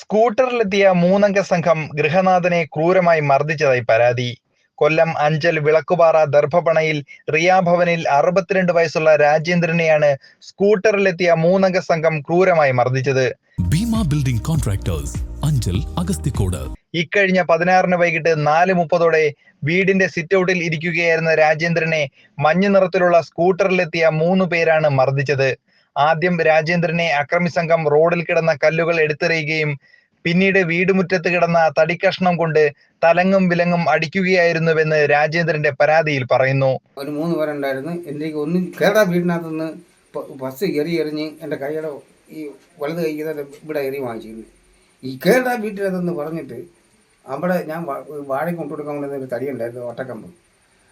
സ്കൂട്ടറിലെത്തിയ മൂന്നംഗ സംഘം ഗൃഹനാഥനെ ക്രൂരമായി മർദ്ദിച്ചതായി പരാതി. കൊല്ലം അഞ്ചൽ വിളക്കുപാറ ദർഭപണയിൽ റിയാഭവനിൽ അറുപത്തിരണ്ട് വയസ്സുള്ള രാജേന്ദ്രനെയാണ് സ്കൂട്ടറിലെത്തിയ മൂന്നംഗ സംഘം ക്രൂരമായി മർദ്ദിച്ചത്. Bheema building contractors Anchal Agasthikode. ഇക്കഴിഞ്ഞ പതിനാറിന് വൈകിട്ട് നാല് മുപ്പതോടെ വീടിന്റെ സിറ്റൗട്ടിൽ ഇരിക്കുകയായിരുന്ന രാജേന്ദ്രനെ മഞ്ഞ നിറത്തിലുള്ള സ്കൂട്ടറിലെത്തിയ മൂന്ന് പേരാണ് മർദ്ദിച്ചത്. ആദ്യം രാജേന്ദ്രനെ അക്രമി സംഘം റോഡിൽ കിടന്ന കല്ലുകൾ എടുത്തെറിയുകയും പിന്നീട് വീടുമുറ്റത്ത് കിടന്ന തടിക്കഷ്ണം കൊണ്ട് തലങ്ങും വിലങ്ങും അടിക്കുകയായിരുന്നുവെന്ന് രാജേന്ദ്രന്റെ പരാതിയിൽ പറയുന്നു. ഒരു മൂന്ന് പേരുണ്ടായിരുന്നു എനിക്ക് ഒന്നും കേടാ വീടിനകത്ത് നിന്ന് ബസ് എറി എറിഞ്ഞ് എന്റെ കൈയുടെ ഈ വലത് കൈ ഇതാ ഇവിടെ എറി വാങ്ങിച്ചിരുന്നു. ഈ കേടാ വീട്ടിനകത്തെന്ന് പറഞ്ഞിട്ട് അവിടെ ഞാൻ വാഴ കൊണ്ടുകൊടുക്കാൻ കൊണ്ടുവന്ന ഒരു തടി ഉണ്ടായിരുന്നു ഒട്ടക്കമ്പ്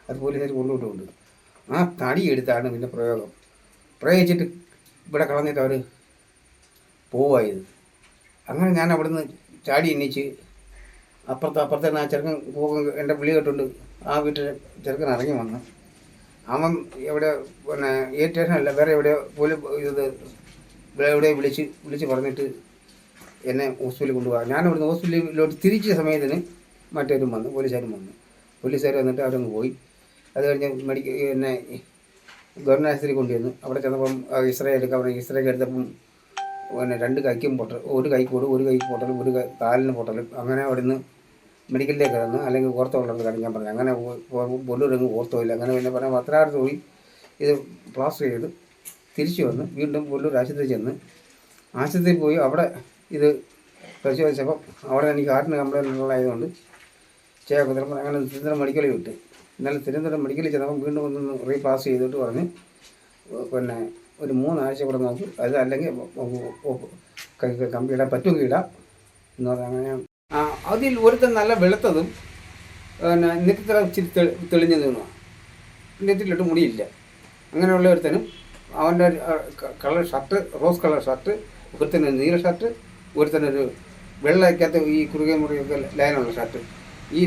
അത് പോലീസുകാർ കൊണ്ടുവിട്ടുണ്ട് ആ തടി എടുത്താണ് പിന്നെ പ്രയോഗം. പ്രയോഗിച്ചിട്ട് ഇവിടെ കളഞ്ഞിട്ട് അവർ പോവായത് അങ്ങനെ ഞാൻ അവിടുന്ന് ചാടി എണ്ണിച്ച് അപ്പുറത്ത് അപ്പുറത്തെ ആ ചെറുക്കൻ പോകും എന്റെ വിളി കേട്ടുണ്ട് ആ വീട്ടിൽ ചെറുക്കൻ ഇറങ്ങി വന്ന്. അവൻ എവിടെ പിന്നെ എ സ്റ്റേഷനല്ല വേറെ എവിടെ പോലും ഇത് എവിടെ വിളിച്ച് വിളിച്ച് പറഞ്ഞിട്ട് എന്നെ ഹോസ്പിറ്റലിൽ കൊണ്ടുപോകാം ഞാൻ അവിടുന്ന് ഹോസ്പിറ്റലിലോട്ട് തിരിച്ച സമയത്തിന് മറ്റേരും വന്നു പോലീസുകാരും വന്നു. പോലീസുകാർ വന്നിട്ട് അവരങ്ങ് പോയി. അത് കഴിഞ്ഞ് മെഡിക്കൽ എന്നെ ആശുപത്രി കൊണ്ടുവന്നു അവിടെ ചെന്നപ്പം ഇസ്രേ അവിടെ ഇസ്രയേൽ ഇസ്രേ എടുത്തപ്പം പിന്നെ രണ്ട് കൈക്കും പൊട്ടൽ ഒരു കൈക്ക് കൂടും ഒരു കൈക്ക് പൊട്ടലും ഒരു കൈ- കാലിന് പൊട്ടലും. അങ്ങനെ അവിടുന്ന് മെഡിക്കലിലേക്ക് കിടന്ന് അല്ലെങ്കിൽ ഓർത്തോളുള്ളത് കാണിക്കാൻ പറഞ്ഞു. അങ്ങനെ പൊല്ലൂരങ്ങ് ഓർത്തോയില്ല അങ്ങനെ പിന്നെ പറഞ്ഞാൽ പത്തനാപുരത്ത് പോയി ഇത് പ്ലാസ്റ്റർ ചെയ്ത് തിരിച്ചു വന്ന് വീണ്ടും പൊല്ലൂർ ആശുപത്രി ചെന്ന് ആശുപത്രിയിൽ പോയി അവിടെ ഇത് പരിശോധിച്ചപ്പോൾ അവിടെ എനിക്ക് ഹാർട്ടിന് കംപ്ലൈന്റ് ഉള്ളതായതുകൊണ്ട് ചേക്കുത്തരം അങ്ങനെ തിരുവനന്തപുരം മെഡിക്കലിൽ വിട്ട്. ഇന്നലെ തിരുവനന്തപുരം മെഡിക്കലിൽ ചെന്നപ്പം വീണ്ടും ഒന്ന് റീപാസ് ചെയ്തിട്ട് പറഞ്ഞ് പിന്നെ ഒരു മൂന്നാഴ്ച കൂടെ നോക്കി. അത് അല്ലെങ്കിൽ കമ്പിയിടാൻ പറ്റുമെങ്കിൽ ഇടാം എന്ന് പറഞ്ഞാൽ അങ്ങനെ അതിൽ ഒരുത്തൻ നല്ല വെളുത്തതും പിന്നെ നെറ്റിത്തറ ഇച്ചിരി തെളി തെളിഞ്ഞു നിന്നുമാണ് നെറ്റിലിട്ട് മുടിയില്ല. അങ്ങനെയുള്ള ഒരുത്തനും അവന്റെ colour shirt rose colour shirt ഒരുത്തന് നീല ഷർട്ട് ഒരുത്തനൊരു വെള്ളയ്ക്കകത്ത് ഈ കുറുകെ മുറിയൊക്കെ ലൈനുള്ള ഷർട്ട്. ഈ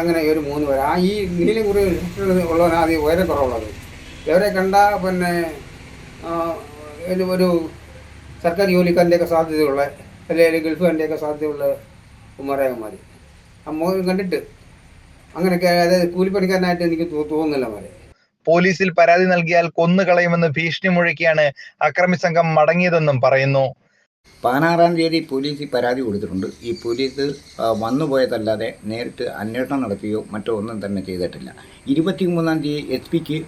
അങ്ങനെ ഒരു മൂന്ന് പേര്. ആ ഈ നീലം കുറി ഉള്ളവനാണ് ആദ്യം ഉയരം കുറവുള്ളത്. ഇവരെ കണ്ട പിന്നെ ഒരു സർക്കാർ ജോലിക്കാരന്റെയൊക്കെ സാധ്യതയുള്ള അല്ലെങ്കിൽ ഗൾഫുകാരന്റെയൊക്കെ സാധ്യതയുള്ള കുമാരായന്മാർ ആ മോഹൻ കണ്ടിട്ട് അങ്ങനെയൊക്കെ അതായത് കൂലിപ്പണിക്കാരനായിട്ട് എനിക്ക് തോന്നുന്നില്ല മാറി പോലീസിൽ പരാതി നൽകിയാൽ കൊന്നുകളയുമെന്ന് ഭീഷണി മുഴക്കിയാണ് അക്രമി സംഘം മടങ്ങിയതെന്നും പറയുന്നു. പതിനാറാം തീയതി പോലീസിൽ പരാതി കൊടുത്തിട്ടുണ്ട്. ഈ പോലീസ് വന്നുപോയതല്ലാതെ നേരിട്ട് അന്വേഷണം നടത്തുകയോ മറ്റോ ഒന്നും തന്നെ ചെയ്തിട്ടില്ല. ഇരുപത്തി മൂന്നാം തീയതി എസ് പിക്ക്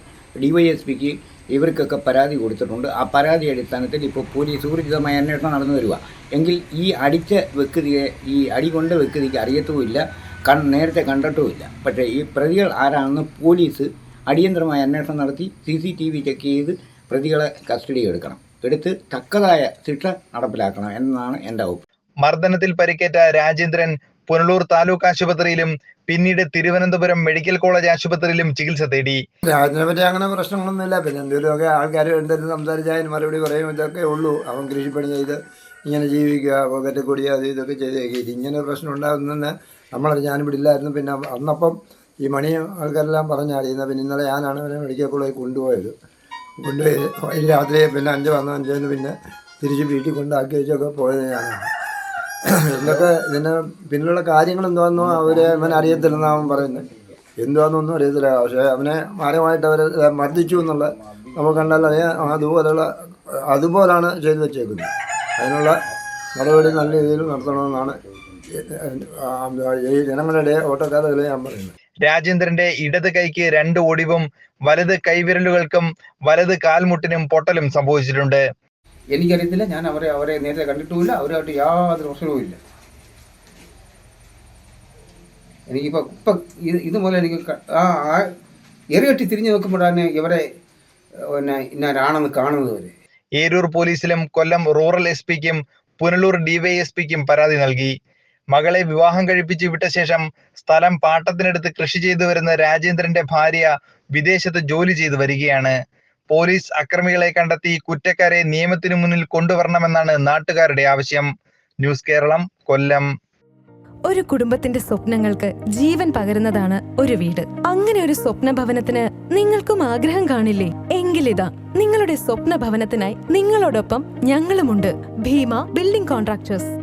ഡി വൈ എസ് പിക്ക് ഇവർക്കൊക്കെ പരാതി കൊടുത്തിട്ടുണ്ട്. ആ പരാതി അടിസ്ഥാനത്തിൽ ഇപ്പോൾ പോലീസ് ഊർജിതമായ അന്വേഷണം നടന്നു വരിക എങ്കിൽ ഈ അടിച്ച വ്യക്തിയെ ഈ അടി കൊണ്ട് വ്യക്തിക്ക് അറിയത്തുമില്ല കൺ നേരത്തെ കണ്ടിട്ടുമില്ല. പക്ഷേ ഈ പ്രതികൾ ആരാണെന്ന് പോലീസ് അടിയന്തരമായി അന്വേഷണം നടത്തി C C T V check ചെയ്ത് പ്രതികളെ കസ്റ്റഡി എടുക്കണം. എടുത്ത് തക്കതായ ശിക്ഷ നടപ്പിലാക്കണം എന്നാണ് എന്റെ അഭിപ്രായം. മർദ്ദനത്തിൽ പരിക്കേറ്റ രാജേന്ദ്രൻ പുനലൂർ താലൂക്ക് ആശുപത്രിയിലും പിന്നീട് തിരുവനന്തപുരം മെഡിക്കൽ കോളേജ് ആശുപത്രിയിലും ചികിത്സ തേടി. രാജനെ പറ്റി അങ്ങനെ പ്രശ്നങ്ങളൊന്നുമില്ല. പിന്നെ എന്തെങ്കിലുമൊക്കെ ആൾക്കാർ എന്തെങ്കിലും സംസാരിച്ചാൽ അതിന് മറുപടി പറയും. ഇതൊക്കെ ഉള്ളൂ. അവൻ കൃഷിപ്പണി ചെയ്ത് ഇങ്ങനെ ജീവിക്കുക പോക്കറ്റ് കൊടി അത് ഇതൊക്കെ ചെയ്ത് ഇങ്ങനെ ഒരു പ്രശ്നം ഉണ്ടാകുന്നെന്ന് നമ്മളത് ഞാനിവിടെ ഇല്ലായിരുന്നു. പിന്നെ അന്നപ്പം ഈ മണി ആൾക്കാരെല്ലാം പറഞ്ഞറിയുന്ന പിന്നെ ഇന്നലെ ഞാനാണ് അവനെ മെഡിക്കൽ കോളേജിൽ കൊണ്ടുപോയത്. കൊണ്ടുപോയി. ഈ രാത്രി പിന്നെ അഞ്ച് വന്നു പിന്നെ തിരിച്ച് വീട്ടിൽ കൊണ്ടാക്കി വെച്ചൊക്കെ പോയത് ഞാനാണ് എന്നൊക്കെ ഇതിന് പിന്നിലുള്ള കാര്യങ്ങൾ എന്താണെന്നോ അവരെ അവൻ അറിയത്തില്ലെന്നാണ് അവൻ പറയുന്നത് എന്തുവാണെന്നൊന്നും അറിയത്തില്ല. പക്ഷേ അവനെ മാരമായിട്ട് അവർ മർദ്ദിച്ചു എന്നുള്ള നമുക്ക് കണ്ടാൽ അറിയാം. അതുപോലെയുള്ള അതുപോലാണ് ചെയ്തു വെച്ചേക്കുന്നത്. അതിനുള്ള നടപടി നല്ല രീതിയിൽ നടത്തണമെന്നാണ് ഈ ജനങ്ങളുടെ ഓട്ടക്കാരുടെ ഞാൻ പറയുന്നത്. രാജേന്ദ്രന്റെ ഇടത് കൈക്ക് രണ്ട് ഒടിവും വലത് കൈവിരലുകൾക്കും വലത് കാൽമുട്ടിനും പൊട്ടലും സംഭവിച്ചിട്ടുണ്ട്. എനിക്കറിയത്തില്ല ഞാൻ അവരെ അവരെ നേരത്തെ കണ്ടിട്ടുമില്ല അവരുമായിട്ട് യാതൊരു പ്രശ്നവും ഇല്ല. എനിക്കിപ്പോൾ ഇപ്പം ഇത് ഇതുപോലെ എനിക്ക് ആ ആ എറിയട്ടി തിരിഞ്ഞു നോക്കുമ്പോഴാണ് ഇവരെ പിന്നെ ഇന്നാരാണെന്ന് കാണുന്നത് വരെ. ഏരൂർ പോലീസിലും കൊല്ലം റൂറൽ എസ് പിക്കും പുനലൂർ ഡിവൈഎസ്പിക്കും പരാതി നൽകി. മകളെ വിവാഹം കഴിപ്പിച്ച് വിട്ട ശേഷം സ്ഥലം പാട്ടത്തിനെടുത്ത് കൃഷി ചെയ്തു വരുന്ന രാജേന്ദ്രന്റെ ഭാര്യ വിദേശത്ത് ജോലി ചെയ്തു വരികയാണ്. പോലീസ് അക്രമികളെ കണ്ടെത്തി കുറ്റക്കാരെ നിയമത്തിനു മുന്നിൽ കൊണ്ടുവരണമെന്നാണ് നാട്ടുകാരുടെ ആവശ്യം. ന്യൂസ് കേരളം കൊല്ലം. ഒരു കുടുംബത്തിന്റെ സ്വപ്നങ്ങൾക്ക് ജീവൻ പകരുന്നതാണ് ഒരു വീട്. അങ്ങനെ ഒരു സ്വപ്ന ഭവനത്തിന് നിങ്ങൾക്കും ആഗ്രഹം കാണില്ലേ? എങ്കിലിതാ നിങ്ങളുടെ സ്വപ്ന ഭവനത്തിനായി നിങ്ങളോടൊപ്പം ഞങ്ങളുമുണ്ട്. Bheema building contractors.